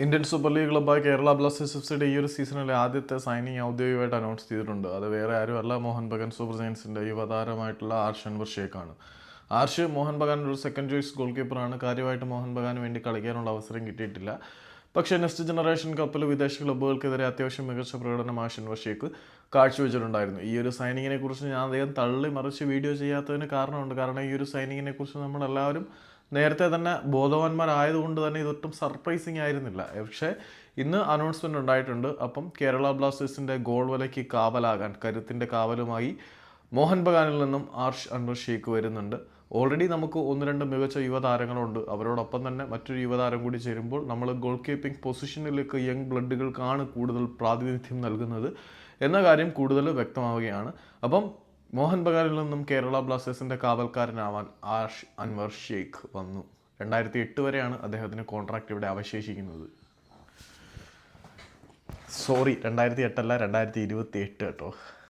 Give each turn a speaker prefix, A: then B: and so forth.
A: Indian super league ക്ലബ്ബായ Kerala Blasters F സിയുടെ ഈ ഒരു സീസണിലെ ആദ്യത്തെ സൈനിങ് ഔദ്യോഗികമായിട്ട് അനൗൺസ് ചെയ്തിട്ടുണ്ട്. അത് വേറെ ആരും അല്ല മോഹൻ ബഗാൻ സൂപ്പർ ജയൻസിന്റെ യുവതാരമായിട്ടുള്ള ആർഷൻ അൻവർ ആർഷ് മോഹൻ ബഗാൻ ഒരു സെക്കൻഡ് ചോയ്സ് ഗോൾ കീപ്പറാണ് കാര്യമായിട്ട് മോഹൻ ബഗാന് വേണ്ടി കളിക്കാനുള്ള അവസരം കിട്ടിയിട്ടില്ല. പക്ഷേ നെക്സ്റ്റ് ജനറേഷൻ കപ്പിൽ വിദേശ ക്ലബ്ബുകൾക്കെതിരെ അത്യാവശ്യം മികച്ച പ്രകടനം ആർഷൻ വർഷേക്ക് കാഴ്ചവെച്ചിട്ടുണ്ടായിരുന്നു. ഈ ഒരു സൈനിങ്ങിനെ കുറിച്ച് ഞാൻ അദ്ദേഹം തള്ളി മറിച്ച് വീഡിയോ ചെയ്യാത്തതിന് കാരണമുണ്ട്. കാരണം ഈ ഒരു സൈനിങ്ങിനെ കുറിച്ച് നമ്മളെല്ലാവരും നേരത്തെ തന്നെ ബോധവാന്മാരായതുകൊണ്ട് തന്നെ ഇതൊട്ടും സർപ്രൈസിങ് ആയിരുന്നില്ല. പക്ഷേ ഇന്ന് അനൗൺസ്മെന്റ് ഉണ്ടായിട്ടുണ്ട്. അപ്പം കേരള ബ്ലാസ്റ്റേഴ്സിന്റെ ഗോൾ വലയ്ക്ക് കാവലാകാൻ കരുത്തിന്റെ കാവലുമായി മോഹൻ ബഗാനിൽ നിന്നും ആർഷ് അൻവർ ഷേഖ് വരുന്നുണ്ട്. ഓൾറെഡി നമുക്ക് ഒന്ന് രണ്ട് മികച്ച യുവതാരങ്ങളുണ്ട്. അവരോടൊപ്പം തന്നെ മറ്റൊരു യുവതാരം കൂടി ചേരുമ്പോൾ നമ്മൾ ഗോൾ കീപ്പിംഗ് പൊസിഷനിലേക്ക് യങ് ബ്ലഡുകൾക്കാണ് കൂടുതൽ പ്രാതിനിധ്യം നൽകുന്നത് എന്ന കാര്യം കൂടുതൽ വ്യക്തമാവുകയാണ്. അപ്പം മോഹൻ ബഗാനിൽ നിന്നും കേരള ബ്ലാസ്റ്റേഴ്സിന്റെ കാവൽക്കാരനാവാൻ ആഷ് അൻവർ ഷെയ്ഖ് വന്നു. രണ്ടായിരത്തി എട്ട് വരെയാണ് അദ്ദേഹത്തിന് കോൺട്രാക്റ്റ് ഇവിടെ അവശേഷിക്കുന്നത്. സോറി രണ്ടായിരത്തി എട്ടല്ല രണ്ടായിരത്തി ഇരുപത്തി എട്ട് കേട്ടോ.